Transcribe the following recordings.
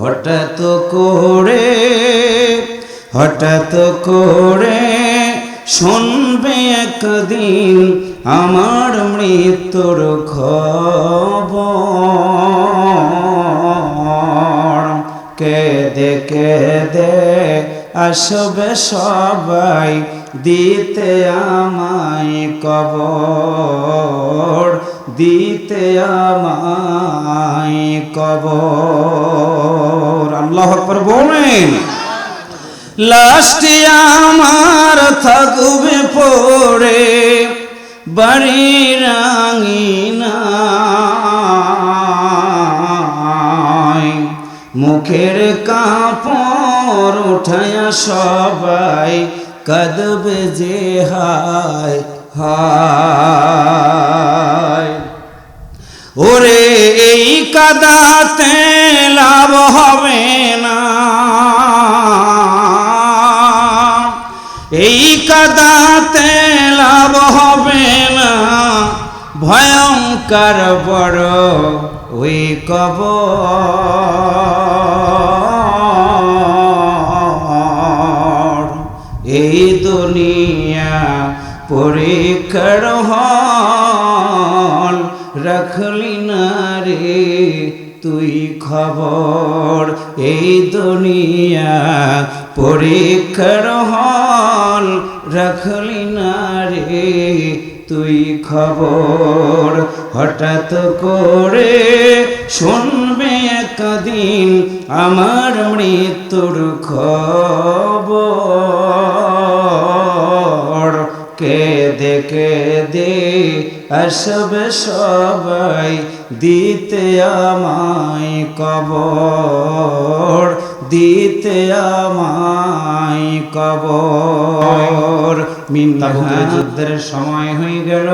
হঠাৎ করে হঠাৎ করে শুনবে একদিন আমার মৃত্যুর খবর। কেদে কেদে আসবে সবাই দিতে আমায় কবর। দিতে আমায় কবর। আল্লাহ আকবার বলেন লাস্টে আমার থাকবে পড়ে বাড়ির আঙিনায় মুখের কাপড় উঠায়া সবাই কদবে যে হায় হায়। ওরে, এই কাদাতে লাভ হবে না। এই কাদাতে লাভ হবে না। ভয়ঙ্কর বড় ওই কবর। এই দুনিয়া পরীক্ষার হল রে তুই খবর, এই দুনিয়া পরীক্ষার হল রাখলি না রে। তুই খবর হঠাৎ করে শুনবে একদিন আমার মৃত্যুর খবর। কে দেখে দে আসবে সবাই দিতে আমায় কবর দিতে আমায় কবর। যুদ্ধের সময় হয়ে গেল।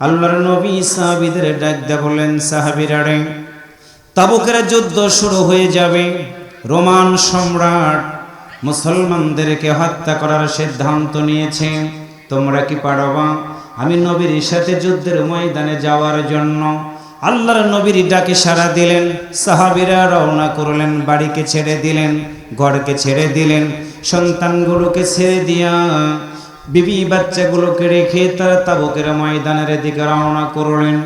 আল্লাহর নবী সাহাবিদের ডাক দে বলেন সাহাবিরারে তাবুকের যুদ্ধ শুরু হয়ে যাবে। রোমান সম্রাট মুসলমানদেরকে হত্যা করার সিদ্ধান্ত নিয়েছে। তোমরা কি পারবা? আমি নবীর সাথে যুদ্ধের ময়দানে যাওয়ার জন্য আল্লাহর নবীর ডাকে সাড়া দিলেন। সাহাবিরা রওনা করলেন, বাড়িকে ছেড়ে দিলেন, ঘরকে ছেড়ে দিলেন, সন্তানগুলোকে ছেড়ে দিয়া বিবি বাচ্চাগুলোকে রেখে তারা তাবুকের ময়দানের দিকে রওনা করলেন।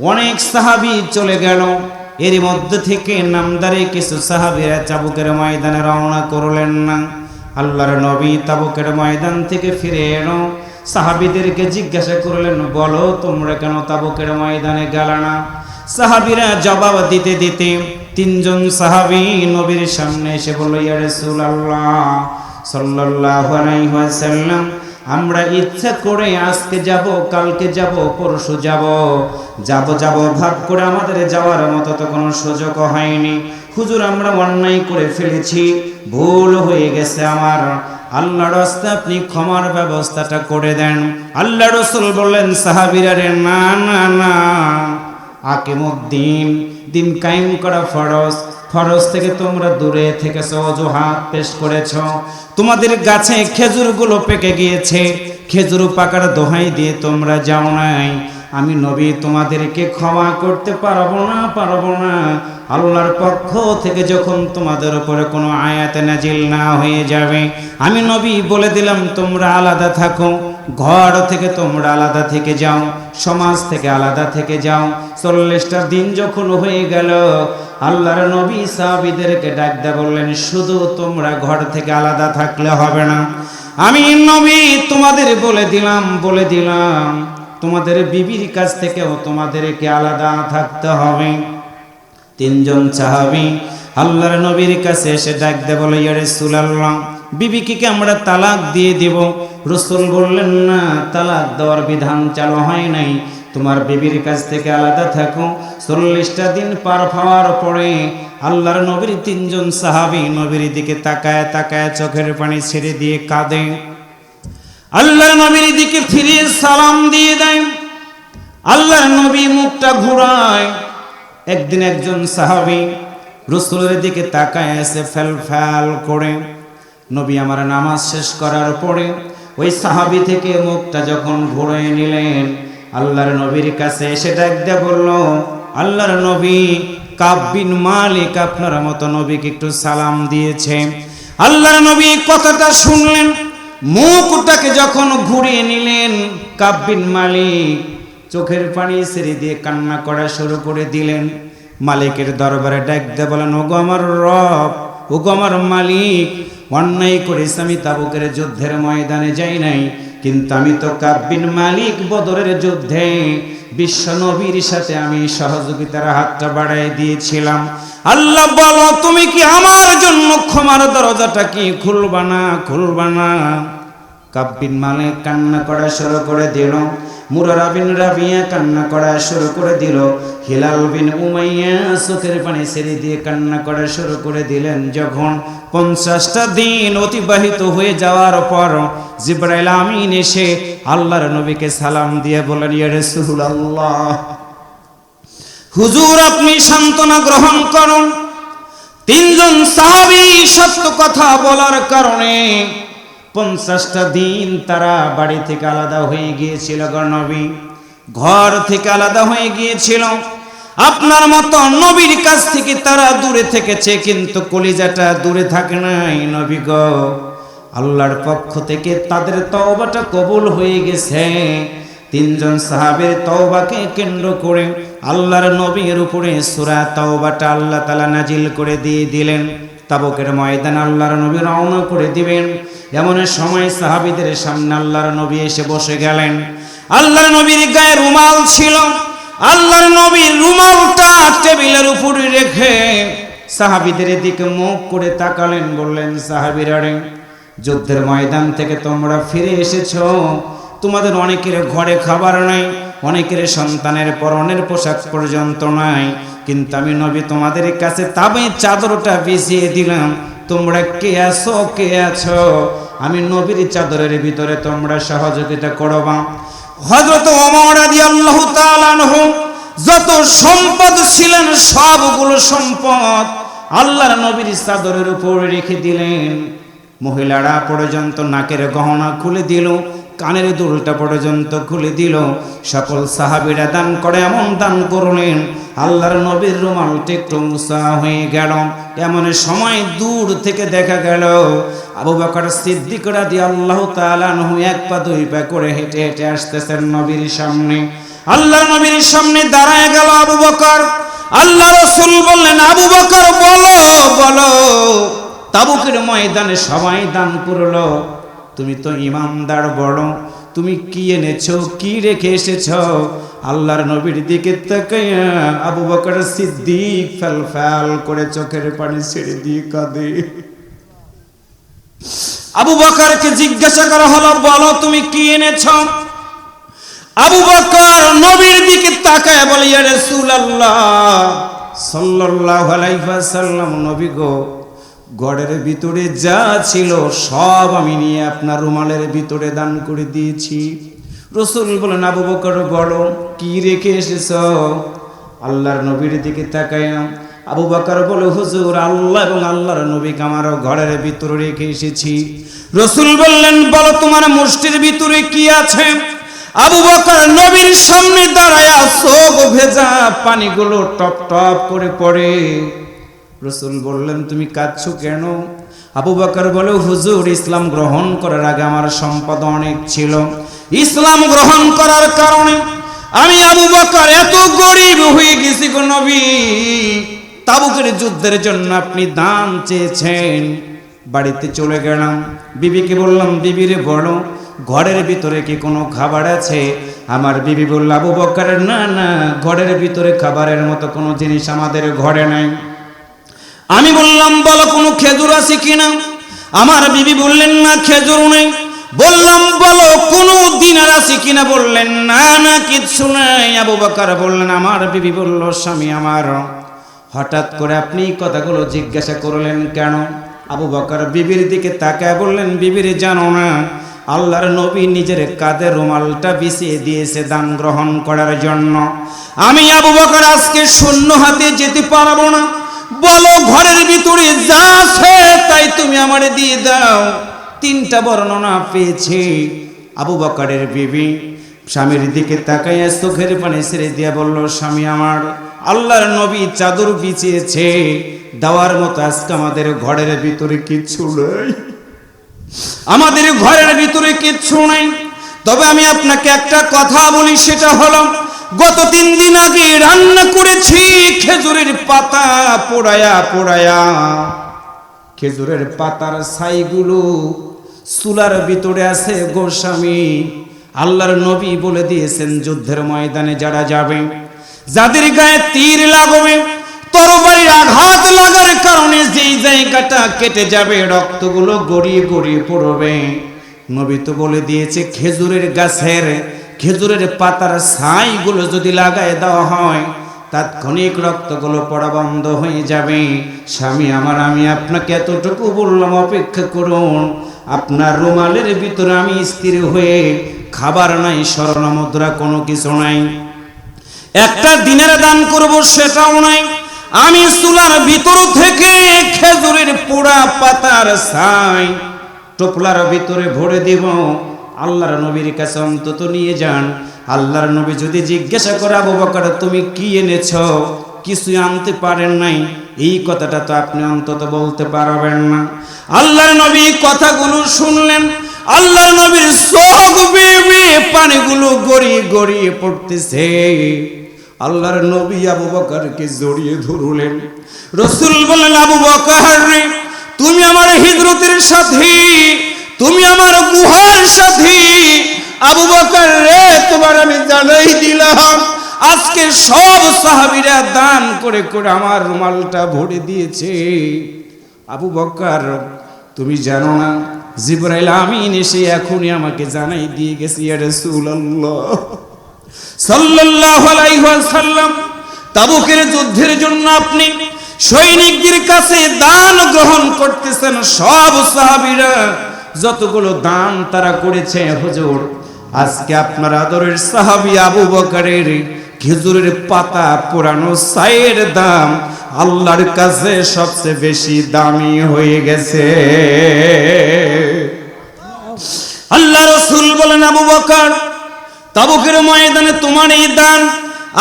অনেক সাহাবি চলে গেল। এর মধ্যে থেকে নামদারে কিছু সাহাবিরা চাবুকের ময়দানে রওনা করলেন না। আল্লাহর নবী তাবুকের ময়দান থেকে ফিরে এলো। সাহাবিদেরকে জিজ্ঞাসা করলেন, বলো তোমরা কেন তাবুকের ময়দানে গেল না? সাহাবিরা জবাব দিতে দিতে তিনজন সাহাবি নবীর সামনে এসে বলল, ইয়া রাসূলুল্লাহ সাল্লাল্লাহু আলাইহি ওয়াসাল্লাম, আমরা ইচ্ছা করে আজকে যাব, কালকে যাব, পরশু যাব। যাব যাব ভাব করে আমাদের যাওয়ার মতো তো কোনো সুযোগ হয়নি। হুজুর, আমরা অন্যায় করে ফেলেছি, ভুল হয়ে গেছে আমার। আল্লাহ রাস্তা আপনি ক্ষমার ব্যবস্থাটা করে দেন। আল্লাহ রসুল বললেন, সাহাবিরা রে, না না না। আকিমুদ্দিন দিন কায়েম করা ফরজ। ফরজ থেকে তোমরা দূরে থেকেছ, অজুহাত পেশ করেছ। তোমাদের গাছে খেজুরগুলো পেকে গিয়েছে। খেজুর পাকার দোহাই দিয়ে তোমরা যাও নাই। আমি নবী, তোমাদেরকে ক্ষমা করতে পারব না পারব না। আল্লাহর পক্ষ থেকে যখন তোমাদের উপরে কোনো আয়াতে নাজিল না হয়ে যাবে, আমি নবী বলে দিলাম, তোমরা আলাদা থাকো। ঘর থেকে তোমরা আলাদা থেকে যাও, সমাজ থেকে আলাদা থেকে যাও। চল্লিশটা দিন যখন হয়ে গেল, আল্লাহর নবী সাহাবিদেরকে ডাক দেয়া বললেন, শুধু তোমরা ঘর থেকে আলাদা থাকলে হবে না। আমি নবী, তোমাদের বলে দিলাম বলে দিলাম। তোমাদের বিবির কাছ থেকেও তোমাদেরকে আলাদা থাকতে হবে। তিনজন সাহাবি আল্লাহর নবীর কাছে এসে ডাক দে বলে ইয়ারে সুলাল্লাহ বিবিকে আমরা তালাক দিয়ে দিব। রসুল বললেন, না, তালাক দেওয়ার বিধান চালু হয় নাই। তোমার বিবির কাছ থেকে আলাদা থাকো। চল্লিশটা দিন পার হওয়ার পরে আল্লাহর নবীর তিনজন সাহাবি নবীর দিকে তাকায় তাকায় চোখের পানি ছেড়ে দিয়ে কাঁদে। আল্লাহর নবীর দিকে ফিরে সালাম দিয়ে দেয়। আল্লাহ নবী মুখটা ঘুরায়। একদিন একজন সাহাবি রসুলের দিকে তাকায়, এসে ফেল ফেল করে। নবী আমার নামাজ শেষ করার পরে ওই সাহাবি থেকে মুখটা যখন ঘুরে নিলেন, আল্লাহর নবীর কাছে এসে ডাক বলল, আল্লাহর নবী কাব্বিন মালিক আপনার মতো নবীকে একটু সালাম দিয়েছে। আল্লাহর নবী কথাটা শুনলেন। মুখটাকে যখন ঘুরিয়ে নিলেন কাব্বিন মালিক, চোখের পানি ছেড়ে দিয়ে কান্না করা শুরু করে দিলেন। মালিকের দরবারে ডাক দিয়ে বলেন, ওগো আমার রব, ওগো আমার মালিক, অন্যায় করেছি আমি তাবুকের যুদ্ধের ময়দানে যাই নাই, কিন্তু আমি তো কাব্বিন মালিক বদরের যুদ্ধে বিশ্ব নবীর সাথে আমি সহযোগিতার হাতটা বাড়াই দিয়েছিলাম। আল্লাহ বলো, তুমি কি আমার জন্য ক্ষমার দরজাটা কি খুলবা না খুলবা না? কাব্বিন মালিক কান্না করা শুরু করে দিল, মুরারা বিন রাবিয়া কান্না করা শুরু করে দিল, হিলাল বিন উমাইয়া চোখের পানি ছেড়ে দিয়ে কান্না করা শুরু করে দিলেন। যখন পঞ্চাশটা দিন অতিবাহিত হয়ে যাওয়ার পর জিব্রাইল আমিন এসে আল্লাহর নবীকে সালাম দিয়ে বলেন, ইয়া রাসূলুল্লাহ, হুজুর আপনি সান্ত্বনা গ্রহণ করুন। তিনজন সাহাবী সত্য কথা বলার কারণে পঞ্চাশটা দিন তারা বাড়ি থেকে আলাদা হয়ে গিয়েছিল গণবী ঘর থেকে আলাদা হয়ে গিয়েছিল। আপনার মতো নবীর কাছ থেকে তারা দূরে থেকেছে, কিন্তু কলিজাটা দূরে থাকে নাই নবী গ। আল্লাহর পক্ষ থেকে তাদের তওবাটা কবুল হয়ে গেছে। তিনজন সাহাবের তওবাকে কেন্দ্র করে আল্লাহর নবীর উপরে সূরা তওবাটা আল্লাহ তাআলা নাজিল করে দিয়ে দিলেন। তাবকের ময়দান আল্লাহর নবী রওনা করে দিবেন। এমন সময় সাহাবীদের সামনে আল্লাহর নবী এসে বসে গেলেন। আল্লাহর নবীর গায়ে রুমাল ছিল। আল্লাহর নবীর রুমালটা টেবিলের উপরে রেখে সাহাবীদের দিকে মুখ করে তাকালেন, বললেন সাহাবীরা রে যুদ্ধের ময়দান থেকে তোমরা ফিরে এসেছ। তোমাদের অনেকের ঘরে খাবার নাই, অনেকের সন্তানের পরনের পোশাক পর্যন্ত নাই। কিন্তু আমি নবী তোমাদের কাছে তাবে চাদরটা বিছিয়ে দিলাম। তোমরা কে আছো কে আছো? আমি নবীর চাদরের ভিতরে তোমরা সহযোগিতা করবা হযরত ওমর রাদিয়াল্লাহু তাআলা আনহু যত সম্পদ ছিলেন, সবগুলো সম্পদ আল্লাহর নবীর চাদরের উপর রেখে দিলেন। মহিলারা পর্যন্ত নাকের গহনা খুলে দিল, কানের দুলটা পর্যন্ত খুলে দিল। সকল সাহাবিরা দান করে, এমন দান করলেন, আল্লাহর নবীর রুমালটি একটু মুসা হয়ে গেল। এমন সময় দূর থেকে দেখা গেল, আবু বকর সিদ্দিক রাদি আল্লাহ তালানহু এক পা দুই পা করে হেঁটে হেঁটে আসতেছেন নবীর সামনে। আল্লাহর নবীর সামনে দাঁড়ায় গেল আবু বকর। আল্লাহ রসুল বললেন, আবু বকর, বলো বলো। তাবুকের ময়দানে সবাই দান করল। তুমি তো ইমানদার বড়, তুমি কি এনেছো, কি রেখে এসেছ? আল্লাহর নবীর দিকে আবু বকর সিদ্দিক ফেল ফেল করে চোখের পানি ছেড়ে দিয়ে কাঁদে। আবু বকরকে জিজ্ঞাসা করা হলো, বলো তুমি কি এনেছ? আবু বকর নবীর দিকে তাকায় বলে, ইয়া রাসূলুল্লাহ, সাল্লাল্লাহু আলাইহি ওয়াসাল্লাম, নবী গো গড়ের ভিতরে যা ছিল সব আমি নিয়ে আপনার রুমালের ভিতরে দান করে দিয়েছি। রসুল বলেন, আবু বকর বড় কি রেখে এসেছ? আল্লাহর নবীর দিকে তাকাইয়া আবু বকর বলে, হুজুর, আল্লাহ এবং আল্লাহর নবীকে আমার ঘরের ভিতরে রেখে এসেছি। রসুল বললেন, বলো, তোমার মুষ্টির ভিতরে কি আছে? আবু বকর নবীর সামনে দাঁড়ায়া চোখ ভেজা পানিগুলো টপ টপ করে পড়ে। রসুল বললেন, তুমি কাঁদছো কেন? আবু বকর বলে, হুজুর, ইসলাম গ্রহণ করার আগে আমার সম্পদ অনেক ছিল। ইসলাম গ্রহণ করার কারণে আমি আবু বকর এত গরিব হয়ে গেছি গো নবী। তাবুকের যুদ্ধের জন্য আপনি দান চেয়েছেন। বাড়িতে চলে গেলাম। বিবিকে বললাম বিবিরে বড় ঘরের ভিতরে কি কোনো খাবার আছে? আমার বিবি বলল, আবু বকর, না না, ঘরের ভিতরে খাবারের মতো কোনো জিনিস আমাদের ঘরে নাই। আমি বললাম, বলো, কোনো খেজুর আছে কিনা আমার বিবি বললেন, না, খেজুর নেই। বললাম, বলো, কোনো দিনার আছে কিনা বললেন, না না কিচ্ছু নাই। আবু বকর বললেন, আমার বিবি বলল, স্বামী আমার, হঠাৎ করে আপনি কথাগুলো জিজ্ঞাসা করলেন কেন? আবু বকর বিবির দিকে তাকায় বললেন, বিবির, জানো না, আল্লাহর নবী নিজের কাঁধে রুমালটা বিছিয়ে দিয়েছে দান গ্রহণ করার জন্য। আমি আবু বকর আজকে শূন্য হাতে যেতে পারব না। বলো ঘরের ভিতরে যা আছে তাই তুমি আমারে দিয়ে দাও। তিনটা বর্ণনা পেয়েছি। আবু বকরের বিবি স্বামীর দিকে তাকাইয়া চোখের পানি ছেড়ে দিয়া বলল, স্বামী আমার, আল্লাহর নবী চাদর বিছিয়েছে। দেওয়ার মতো আজকে আমাদের ঘরের ভিতরে কিচ্ছু নেই। আমাদের ঘরের ভিতরে কিচ্ছু নেই। তবে আমি আপনাকে একটা কথা বলি, সেটা হলো গত তিন দিন আগে রান্না করেছি। খেজুরের পাতা পোড়ায়া পোড়ায়া, খেজুরের পাতার ছাইগুলো চুলার ভিতরে আছে গোস্বামী আল্লাহর নবী বলে দিয়েছেন, যুদ্ধের ময়দানে যারা যাবে, যাদের গায়ে তীর লাগবে, তরবারির আঘাত লাগার কারণে যেই জায়গাটা কেটে যাবে, রক্তগুলো গড়িয়ে গড়িয়ে পড়বে। নবী তো বলে দিয়েছে, খেজুরের গাছের, খেজুরের পাতার ছাইগুলো যদি লাগায় দেওয়া হয় তাৎক্ষণিক রক্তগুলো পড়া বন্ধ হয়ে যাবে। স্বামী আমার, আমি আপনাকে এতটুকু বললাম, অপেক্ষা করুন। আপনার রুমালের ভিতরে আমি স্থির হয়ে খাবার নাই স্মরণ মুদ্রা কোনো কিছু নাই। একটা দিনের দান করব সেটাও নাই। আমি চুলার ভিতর থেকে খেজুরের পোড়া পাতার ছাই টোপলার ভিতরে ভরে দিব। আল্লাহর নবীর কাছে অন্তত নিয়ে যান। আল্লাহর নবী যদি জিজ্ঞাসা করে, আবু বকর, তুমি কি এনেছ? কিছু আনতে পারেন নাই? এই কথাটা তো আপনি অন্তত বলতে পারবেন না। আল্লাহর নবী কথাগুলো শুনলেন। আল্লাহর নবীর চোখ বেয়ে পানিগুলো গড়িয়ে গড়িয়ে পড়তেছে। আল্লাহর নবী আবু বকরকে জড়িয়ে ধরলেন। রসুল বললেন, আবু বকর তুমি আমার হিজরতের সাথী, তুমি আমার গুহার সাথী আবু বকর, রে, তোমার আমি জানাই দিলাম। আজকে সব সাহাবীরা দান করে করে আমার রুমালটা ভরে দিয়েছে। আবু বকর, তুমি জানো না, জিব্রাইল আমিন এসে এখনই আমাকে জানাই দিয়ে গেছি, ইয়া রাসূলুল্লাহ। সাল্লাল্লাহু আলাইহি ওয়াসাল্লাম, তাবুকের যুদ্ধের জন্য আপনি সৈনিকদের কাছে দান গ্রহণ করতেছেন। সব সাহাবীরা যতগুলো দান তারা করেছে, হুজুর আজকে আপনার আদরের সাহাবী আবু বকরের খেজুরের পাতা পুরানো সাইয়ের দাম আল্লাহর কাছে সবচেয়ে বেশি দামি হয়ে গেছে। আল্লাহ রসুল বলেন, আবু বকর, তাবুকের ময়দানে তোমার এই দান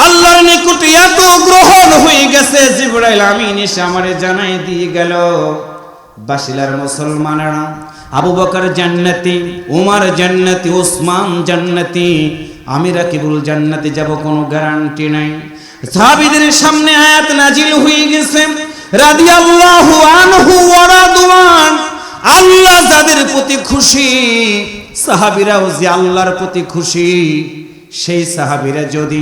আল্লাহর নিকটে এত গ্রহণ হয়ে গেছে, জিবরাইল আমিন এসে আমারে জানাই দিয়ে গেল। বাসিলার মুসলমানেরা আবু বকর জান্নাতি, উমার জান্নাতি ওসমান জান্নাতি আমি রাকিবুল জান্নাতি যাব কোনো গ্যারান্টি নাই। সাহাবীদের সামনে আয়াত নাজিল হয়ে গেছে। রাদিয়াল্লাহু আনহু ওয়া রাদওয়ান, আল্লাহ যাদের প্রতি খুশি, সাহাবিরাও যে আল্লাহর প্রতি খুশি, সেই সাহাবিরা যদি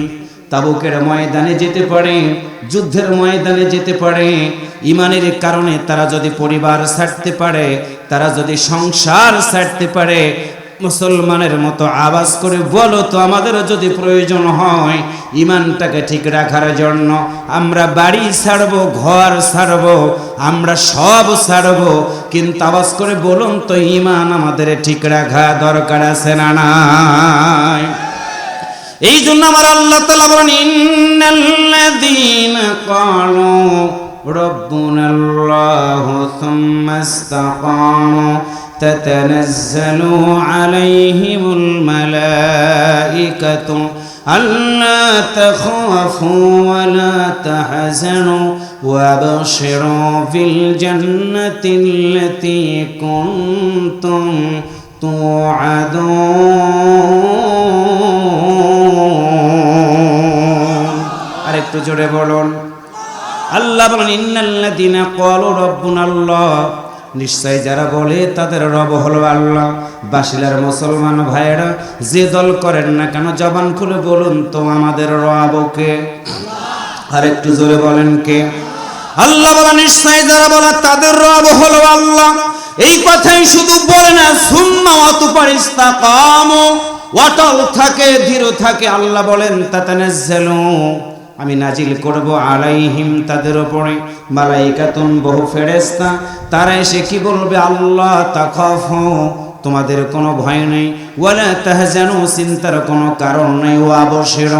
তাবুকের ময়দানে যেতে পারে, যুদ্ধের ময়দানে যেতে পারে। ইমানের কারণে তারা যদি পরিবার ছাড়তে পারে, তারা যদি সংসার ছাড়তে পারে, মুসলমানের মতো আওয়াজ করে বলো তো আমাদেরও যদি প্রয়োজন হয়, ইমানটাকে ঠিক রাখার জন্য আমরা বাড়ি ছাড়বো, ঘর ছাড়বো, আমরা সব ছাড়বো। কিন্তু আওয়াজ করে বলুন তো, ইমান আমাদের ঠিক রাখা দরকার আছে না নাই? এই জন্য আমার আল্লাহ তালা বলেন ইন্নাল্লাযীনা ক্বালু রব্বুনাল্লাহু সুম্মা ইসতাকামু تتنزل عليهم الملائكة ألا تخافوا ولا تحزنوا وابشروا في الجنة التي كنتم توعدون আরেকটু জোরে বলুন। আল্লাহ বলেন, ইন্নাল্লাযীনা ক্বালু রাব্বুনাল্লাহ। নিশ্চয় যারা বলে তাদের রব হলো আল্লাহ। বাসিলার মুসলমান ভাইয়েরা, যে দল করেন না কেন, জবান খুলে বলুন তো আমাদের রবকে। আর একটু জোরে বলেন কে? আল্লাহ বলা নিশ্চয় যারা বলে তাদের রব হলো আল্লাহ। এই কথাই শুধু বলে না, সুম্মা অতুপারিস্তা কাম। অটল থাকে, ধীর থাকে, আল্লাহ বলেন, তাতানাজ্জালু। আমি নাজিল করব আলাইহিম তাদের ওপরে মালাইকাতুন বহু ফেরেস্তা তারা এসে কি বলবে? আল্লাহ তাকফ তোমাদের কোনো ভয় নেই। ওয়ালা তাহজানু, চিন্তার কোনো কারণ নাই, ও আবশের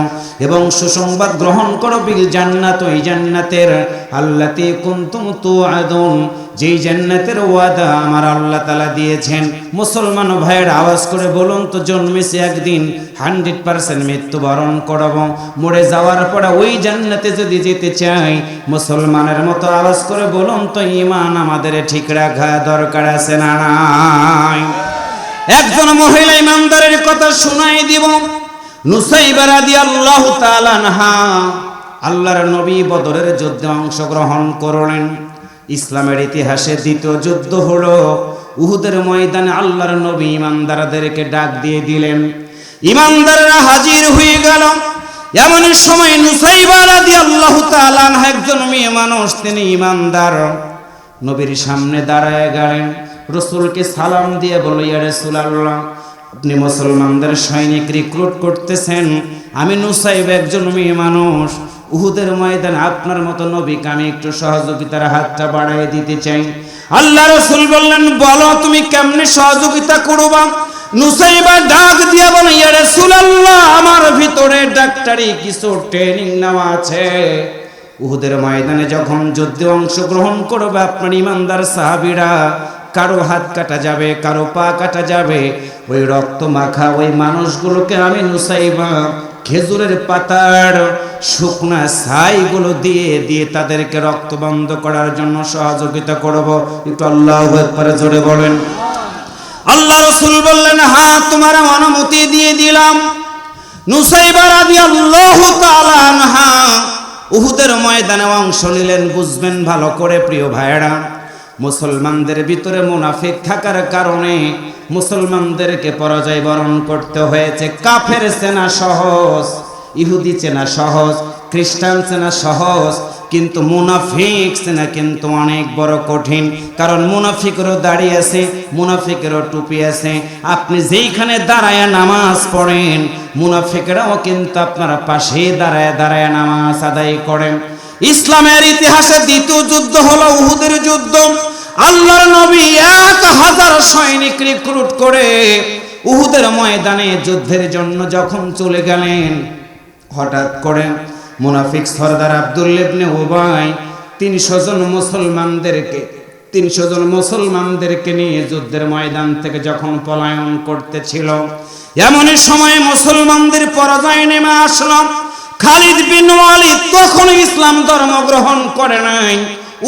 এবং সুসংবাদ গ্রহণ করো বিল জান্নাত, ওই জান্নাতের। আল্লাতে কুনতুম তুআদুন, যেই জান্নাতের ওয়াদা আমার আল্লাহ তালা দিয়েছেন। মুসলমান ভাইয়ের আওয়াজ করে বলুন তো, জন্মেছে একদিন, হান্ড্রেড পার্সেন্ট মৃত্যুবরণ করব। মরে যাওয়ার পরে ওই জান্নাতে যদি যেতে চাই, মুসলমানের মতো আওয়াজ করে বলুন তো ইমান আমাদের ঠিক রাখা দরকার আছে না একজন মহিলা ইমানদারের কথা শোনাই দিব। নুসাইবা রাদিয়াল্লাহু তাআলা আনহা আল্লাহর নবী বদরের যুদ্ধে অংশগ্রহণ করলেন। ইসলামের ইতিহাসে দ্বিতীয় যুদ্ধ হলো উহুদের ময়দানে আল্লাহর নবী ইমানদারদেরকে ডাক দিয়ে দিলেন। ইমানদাররা হাজির হয়ে গেল। এমন সময় নুসাইবা রাদিয়াল্লাহু তাআলা আনহা একজন মেয়ে মানুষ, তিনি ইমানদার। নবীর সামনে দাঁড়ায় গেলেন। রসুলকে সালাম দিয়ে বলো ইয়া রাসূলুল্লাহ, আপনি মুসলমানদের সৈনিক রিক্রুট করতেছেন। আমি নুসাইব একজন মেয়ে মানুষ। উহুদের ময়দানে আপনার মতো নবীকে আমি একটু সহযোগিতার হাতটা বাড়াই দিতে চাই। আল্লাহ রসুল বললেন, বলো, তুমি কেমনে সহযোগিতা করবা? নুসাইবা ডাক দিয়া বলে ইয়া রাসূলুল্লাহ, আমার ভিতরে ডাক্তারি কিছু ট্রেনিং নেওয়া আছে। উহুদের ময়দানে যখন যুদ্ধে অংশগ্রহণ করবে আপনার ইমানদার সাহাবিরা কারও হাত কাটা যাবে, কারও পা কাটা যাবে। ওই রক্ত মাখা ওই মানুষগুলোকে আমি নুসাইবা খেজুরের পাতার শুকনা ছাইগুলো দিয়ে দিয়ে তাদেরকে রক্ত বন্ধ করার জন্য সহযোগিতা করব। একটু আল্লাহ একবারে জোরে বলেন। আল্লাহ রসুল বললেন হ্যাঁ তোমার অনুমতি দিয়ে দিলাম। নুসাইবা রাদিয়াল্লাহু তাআলা আনহা উহুদের ময়দানে অংশ নিলেন। বুঝবেন ভালো করে, প্রিয় ভাইয়েরা। মুসলমানদের ভিতরে মুনাফিক থাকার কারণে মুসলমানদেরকে পরাজয় বরণ করতে হয়েছে। কাফের চেনা সহজ, ইহুদি চেনা সহজ, খ্রিস্টান চেনা সহজ, কিন্তু মুনাফিক চেনা কিন্তু অনেক বড় কঠিন। কারণ মুনাফিকেরও দাড়ি আছে, মুনাফিকেরও টুপি আছে। আপনি যেইখানে দাঁড়ায় নামাজ পড়েন, মুনাফিকেরাও কিন্তু আপনার পাশে দাঁড়ায় দাঁড়ায় নামাজ আদায় করেন। ইসলামের ইতিহাসে দ্বিতীয় যুদ্ধ হলো উহুদের যুদ্ধ। আল্লাহর নবী এক হাজার সৈনিক রিক্রুট করে উহুদের ময়দানে যুদ্ধের জন্য যখন চলে গেলেন, হঠাৎ করে মুনাফিক সর্দার আব্দুল্লেবনে ওবাই তিনশো জন মুসলমানদেরকে, তিনশো জন মুসলমানদেরকে নিয়ে যুদ্ধের ময়দান থেকে যখন পলায়ন করতেছিল এমনই সময় মুসলমানদের পরাজয় নেমে আসলাম খালিদ বিন ওয়ালিদ তখন ইসলাম ধর্ম গ্রহণ করে নাই।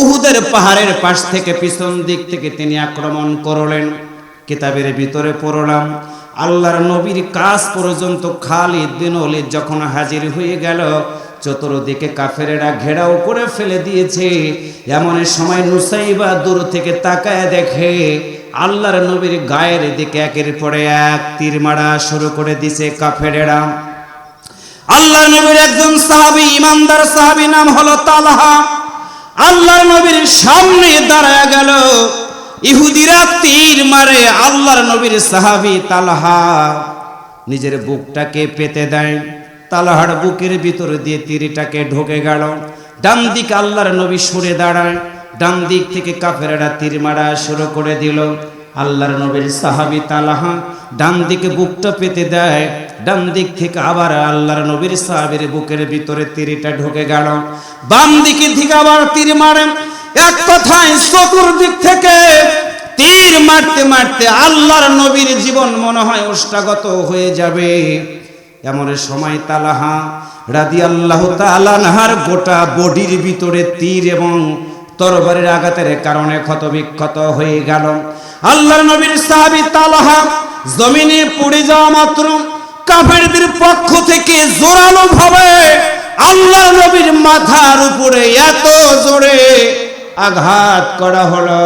উহুদের পাহাড়ের পাশ থেকে পিছন দিক থেকে তিনি আক্রমণ করলেন। কিতাবের ভিতরে পড়লাম, আল্লাহর নবীর কাজ পর্যন্ত খালিদ বিন ওয়ালিদ যখন হাজির হয়ে গেল, চতুর্দিকে কাফেরেরা ঘেরাও করে ফেলে দিয়েছে। এমন সময় নুসাইবা দূর থেকে তাকায় দেখে, আল্লাহর নবীর গায়ের দিকে একের পরে এক তীর মারা শুরু করে দিছে কাফেরেরা। আল্লাহ নবীর একজন সাহাবী, ইমানদার সাহাবী নাম হলো তালহা। আল্লাহ নবীর সামনে দাঁড়ায় গেল। ইহুদিরা তীর মারে আল্লাহর নবীর সাহাবি তালহা নিজের বুকটাকে পেতে দেয়। তালহার বুকের ভিতর দিয়ে তীরটাকে ঢোকে গেল। ডান দিক আল্লাহর নবী সরে দাঁড়ায়। ডান দিক থেকে কাফেরেরা তীর মারা শুরু করে দিল। আল্লাহর নবীর সাহাবি তালাহা ডান দিকে বুকটা পেতে দেয়। ডান দিক থেকে আবার আল্লাহর নবীর সাহাবীর বুকের ভিতরে তীরটা ঢুকে গেল। বাম দিকে থেকে আবার তীর মারেন। এক কথায় চতুর্দিক থেকে তীর মারতে মারতে আল্লাহর নবীর জীবন মনে হয় ওষ্ঠাগত হয়ে যাবে। এমন সময় তালাহা রাদি আল্লাহ তালানহার গোটা বডির ভিতরে তীর এবং তরবারির আঘাতের কারণে ক্ষত বিক্ষত হয়ে গেল। আল্লাহর নবীর সাহাবী তালাহা জমিনে পড়ে যাওয়া মাত্র কাফেরদের পক্ষ থেকে জোরালো ভাবে আল্লাহ নবীর মাথার উপরে এত জোরে আঘাত করা হলো।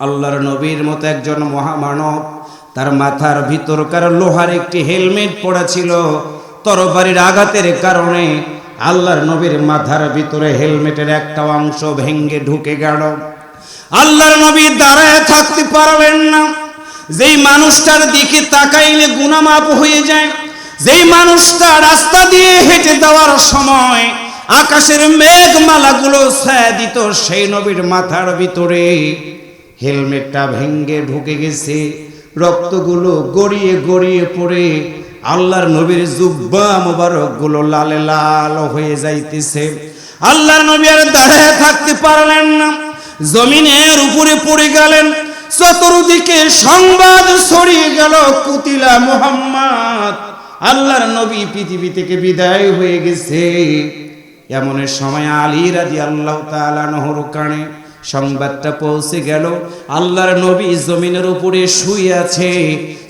আল্লাহর নবীর মতো একজন মহামানব, তার মাথার ভিতরকার লোহার একটি হেলমেট পড়া ছিল তরবারির আঘাতের কারণে আল্লাহর নবীর মাথার ভিতরে হেলমেটের একটা অংশ ভেঙ্গে ঢুকে গেল। আল্লাহর নবী দাঁড়ায় থাকতে পারলেন না। যেই মানুষটার দিকে তাকাইলে গুনামাপ হয়ে যায়, যেই মানুষটা রাস্তা দিয়ে হেঁটে দেওয়ার সময় আকাশের মেঘমালাগুলো ছায়া দিত, সেই নবীর মাথার ভিতরে হেলমেটটা ভেঙ্গে ঢুকে গেছে, রক্তগুলো গড়িয়ে গড়িয়ে পড়ে, আল্লাহর নবীর জুব্বা মোবারকগুলো লালে লাল হয়ে যাইতেছে। আল্লাহর নবী আর দাঁড়ায় থাকতে পারলেন না, জমিনের উপরে পড়ে গেলেন চতুর্দিকে সংবাদ ছড়িয়ে গেল কুতিলা মোহাম্মদ। আল্লাহর নবী পৃথিবী থেকে বিদায় হয়ে গেছে। এমন সময় আলী রাজি আল্লাহ তালা নহর কানে সংবাদটা পৌঁছে গেল। আল্লাহর নবী জমিনের উপরে শুয়ে আছে।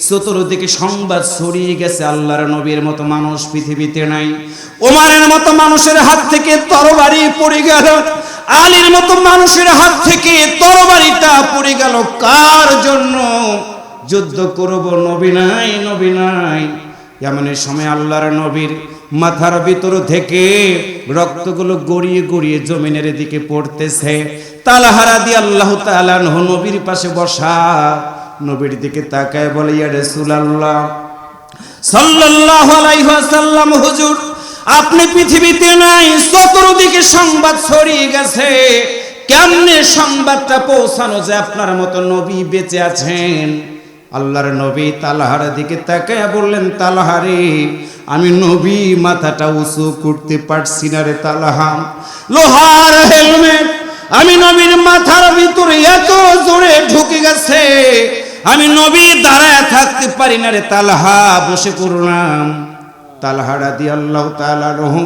চতুর্দিকে সংবাদ ছড়িয়ে গেছে। আল্লাহর নবীর মতো মানুষ পৃথিবীতে নাই। ওমারের মতো মানুষের হাত থেকে তরবারি পড়ে গেল। আলীর মতো মানুষের হাত থেকে তরবারিটা পড়ে গেল কার জন্য? যুদ্ধ করব নবী নাই নবী নাই। এমন সময় আল্লাহর নবীর মাথার ভিতর থেকে রক্তগুলো গড়িয়ে গড়িয়ে জমিনের দিকে পড়তেছে। তালাহারা দিয়ে আল্লাহ তাআলা নবীর পাশে বসা। নবীর দিকে তাকায় বলে, ইয়া রাসূলুল্লাহ, সাল্লাল্লাহু আলাইহি ওয়াসাল্লাম, হুজুর আপনি পৃথিবীতে নাই, চতুর্দিকে সংবাদ ছড়িয়ে গেছে। কেমনে সংবাদটা পৌঁছানো যে আপনার মতো নবী বেঁচে আছেন? আল্লাহর নবী তালাহার দিকে তাকায় বললেন, তালাহারে, আমি নবী মাথাটা উঁচু করতে পারছি না রে তালাহা। লোহার হেলমেট, আমি নবীর মাথার ভিতরে এত জোরে ঢুকে গেছে। আমি নবী দাঁড়ায় থাকতে পারি না রে তালাহা, বসে পড়লাম। তালহারা দিয়ে আল্লাহ তালা রহ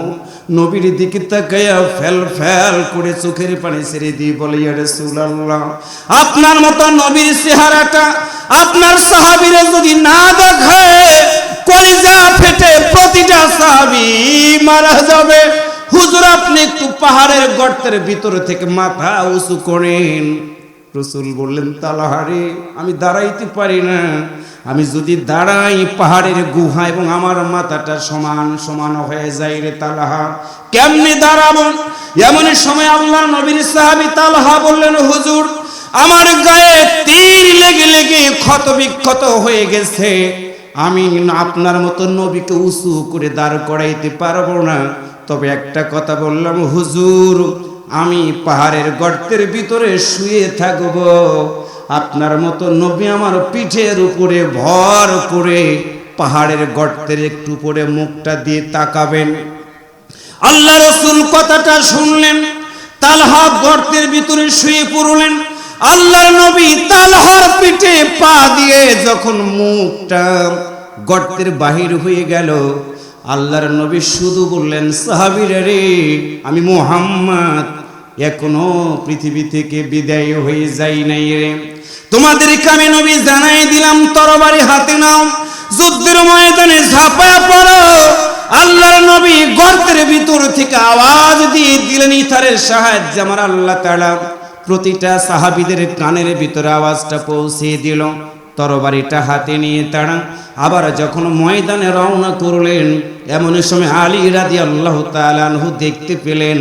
নবীর দিকে তাকাইয়া ফেল ফেল করে চোখের পানি ছেড়ে দিয়ে বলে রাসূলুল্লাহ, আপনার মতো নবীর চেহারাটা আপনার সাহাবীরা যদি না দেখে কলিজা ফেটে প্রতিটা সাহাবী মারা যাবে। হুজুর, আপনি একটু পাহাড়ের গর্তের ভিতর থেকে মাথা উঁচু করেন। রসুল বললেন তালাহারে আমি দাঁড়াইতে পারি না। আমি যদি দাঁড়াই পাহাড়ের গুহা এবং আমার মাথাটা সমান সমান হয়ে যায় রে তালাহা, কেমনি দাঁড়াবো? এমন সময় আল্লাহ নবীর সাহাবি তালাহা বললেন, হুজুর, আমার গায়ে তীর লেগে লেগে ক্ষত বিক্ষত হয়ে গেছে। আমি আপনার মতো নবীকে উঁচু করে দাঁড় করাইতে পারব না। তবে একটা কথা বললাম, হুজুর, আমি পাহাড়ের গর্তের ভিতরে শুয়ে থাকব। আপনার মতো নবী আমার পিঠের উপরে ভর করে পাহাড়ের গর্তের একটু পরে মুখটা দিয়ে তাকাবেন। আল্লাহ রসুল কথাটা শুনলেন, তালহা গর্তের ভিতরে শুয়ে পড়লেন। আল্লাহর নবী তালহার পিঠে পা দিয়ে যখন মুখটা গর্তের বাহির হয়ে গেল, আল্লাহর নবী শুধু বললেন, সাহাবিরা রে, আমি মোহাম্মদ এখনও পৃথিবী থেকে বিদায় হয়ে যাই নাই রে। তোমাদেরকে আমি নবী জানাই দিলাম, তরবারি হাতে নাও, যুদ্ধের ময়দানে ঝাঁপায়া পড়ো। আল্লাহর নবী গর্তের ভিতর থেকে আওয়াজ দিয়ে দিলেন, ইথারের সাহায্য আমার আল্লাহ তাআলা প্রতিটা সাহাবীদের কানের ভিতরে আওয়াজটা পৌঁছে দিল। তরবারিটা হাতে নিয়ে তারা আবার যখন ময়দানে রওনা করলেন, এমন সময় আলী রাদি আল্লাহ তালানহু দেখতে পেলেন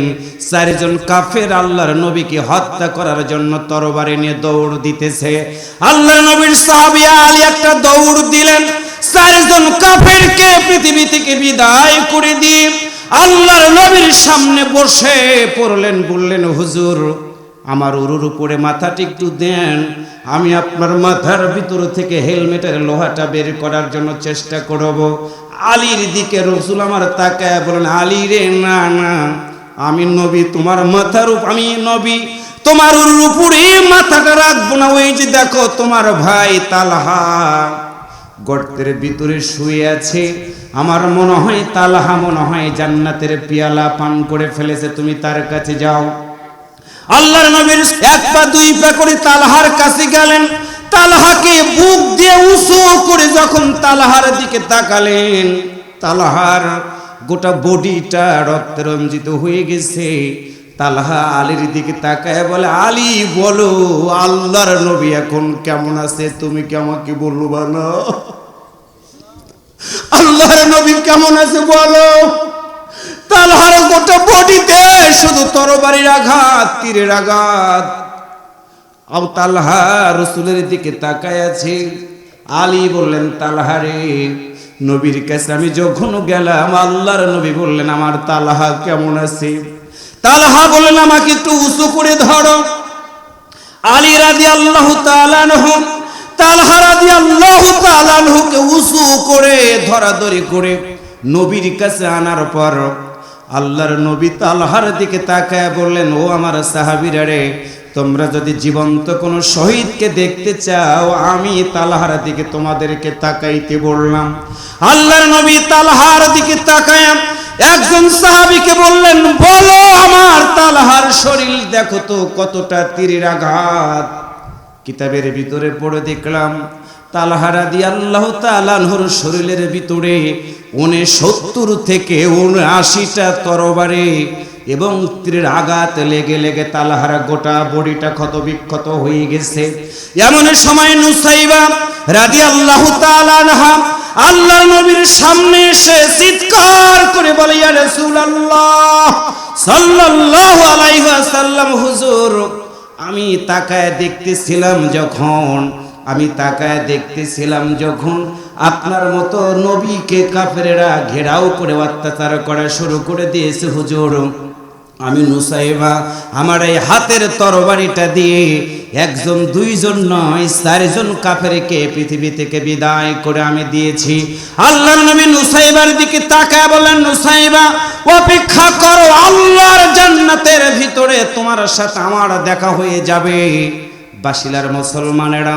চারিজন কাফের আল্লাহর নবীকে হত্যা করার জন্য তরবারি নিয়ে দৌড় দিতেছে। আল্লাহর নবীর সাহাবী আলী একটা দৌড় দিলেন, চারজন কাফেরকে পৃথিবী থেকে বিদায় করে দিয়ে আল্লাহর নবীর সামনে বসে পড়লেন, বললেন, হুজুর আমার উরুর উপরে মাথাটি একটু দেন। আমি আপনার মাথার ভিতর থেকে হেলমেটের লোহাটা বের করার জন্য চেষ্টা করব। আলীর দিকে রসুল আমার তাকায় বলেন, আলী রে, না না। আমি নবী, তোমার মাথার আমি নবী। তোমার উপরে মাথাটা রাখব না। ওই যে দেখো, তোমার ভাই তালহা গর্তের ভিতরে শুয়ে আছে। আমার মনে হয় তালহা মনে হয় জান্নাতের পিয়ালা পান করে ফেলেছে। তুমি তার কাছে যাও। আল্লাহর নবীর এক পা, দুই পা করে তালহার কাছে গেলেন। তালহাকে বুক দিয়ে উঁচু করে যখন তালহার দিকে তাকালেন, তালহার গোটা বডিটা রক্তে রঞ্জিত হয়ে গেছে। তালহা আলীর দিকে তাকায় বলে, আলী, বলো, আল্লাহর নবী এখন কেমন আছে? তুমি কি আমাকে বলবা না? আল্লাহর নবী কেমন আছে বলো? তালহার গোটা বডিতে শুধু তরবারির আঘাত, তীরের আঘাত। আব তালহা রসুলের দিকে তাকায় আছে। আলী বললেন তালহারে নবীর কাছে আমি যখন গেলাম, আল্লাহর নবী বললেন, আমার তালহা কেমন আছে? তালহা বললেন, আমাকে একটু উঁচু করে ধরো। আলী রাজি আল্লাহ তালহারা দিয়ে আল্লাহ তালানহুকে উঁচু করে, ধরাধরি করে নবীর কাছে আনার পর আল্লাহর নবী তালহার দিকে তাকায় বললেন, ও আমার সাহাবিরা রে, তোমরা যদি জীবন্ত কোনো শহীদকে দেখতে চাও, আমি তালহার দিকে তোমাদেরকে তাকাইতে বললাম। আল্লাহর নবী তালহার দিকে তাকায় একজন সাহাবিকে বললেন, বলো আমার তালহার শরীর, দেখো তো কতটা তীরের আঘাত। কিতাবের ভিতরে পড়ে দেখলাম তালহারা দিয়ে আল্লাহ তালানহর শরীরের ভিতরে উনি সত্তর থেকে উনআশিটা তরবারে এবং তীরের আঘাত লেগে লেগে তালহারা গোটা বডিটা ক্ষত বিক্ষত হয়ে গেছে। এমন সময় নুসাইবা রাদি আল্লাহ তালানহা আল্লাহ নবীর সামনে এসে চিৎকার করে বলে, ইয়া রাসূলুল্লাহ, সাল্লাল্লাহু আলাইহি হুজুর, আমি তাকায় দেখতেছিলাম যখন আমি তাকায় দেখতেছিলাম যখন আপনার মতো নবীকে কাফেরেরা ঘেরাও করে অত্যাচার করা শুরু করে দিয়েছে হুজুর। আমি নুসাইবা আমার এই হাতের তরবারিটা দিয়ে একজন, দুইজন নয়, চারজন কাফেরকে পৃথিবী থেকে বিদায় করে আমি দিয়েছি। আল্লাহর নবী নুসাইবার দিকে তাকায় বলেন নুসাইবা, অপেক্ষা করো, আল্লাহর জান্নাতের ভিতরে তোমার সাথে আমার দেখা হয়ে যাবে। বাসিলার মুসলমানেরা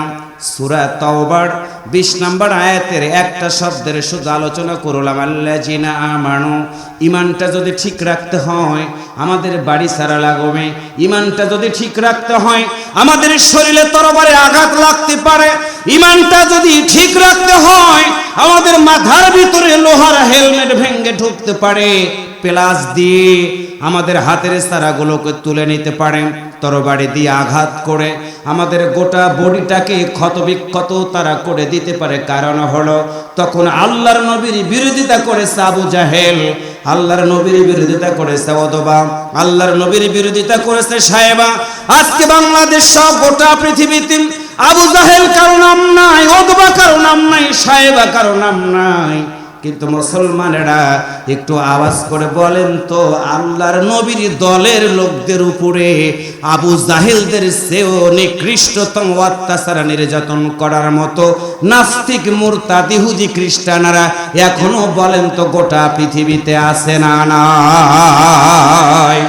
সুরা তওবার, বিশ নম্বর আয়াতের একটা শব্দের শুধু আলোচনা করলাম আল্লাহ জিনা আমানু ইমানটা যদি ঠিক রাখতে হয়, আমাদের বাড়ি সারা লাগবে। ইমানটা যদি ঠিক রাখতে হয়, আমাদের শরীরে তরবারে আঘাত লাগতে পারে। ইমানটা যদি ঠিক রাখতে হয়, আমাদের মাথার ভিতরে লোহার হেলমেট ভেঙে ঢুকতে পারে। প্লাস দিয়ে আমাদের হাতের সারাগুলোকে তুলে নিতে পারে, তরবারি দিয়ে আঘাত করে। আমাদের গোটা বডিটাকে ক্ষতবিক্ষত তারা করে দিতে পারে। কারণ হলো, তখন আল্লাহর নবীর বিরোধিতা করেছে আবু জাহেল, আল্লাহর নবীর বিরোধিতা করেছে অদবা, আল্লাহর নবীর বিরোধিতা করেছে সাহেবা আজকে বাংলাদেশ সব গোটা পৃথিবীতে আবু জাহেল কারও নাম নাই, অদবা কারও নাম নাই সাহেবা কারও নাম নাই। কিন্তু মুসলমানেরা একটু আওয়াজ করে বলেন তো, আল্লাহর নবীর দলের লোকদের উপরে আবু জাহেলদের সেও নিকৃষ্টতম অত্যাচার, নির্যাতন করার মতো নাস্তিক মূর্তা দিহুদি খ্রিস্টানারা এখনও বলেন তো গোটা পৃথিবীতে আসে না নাই।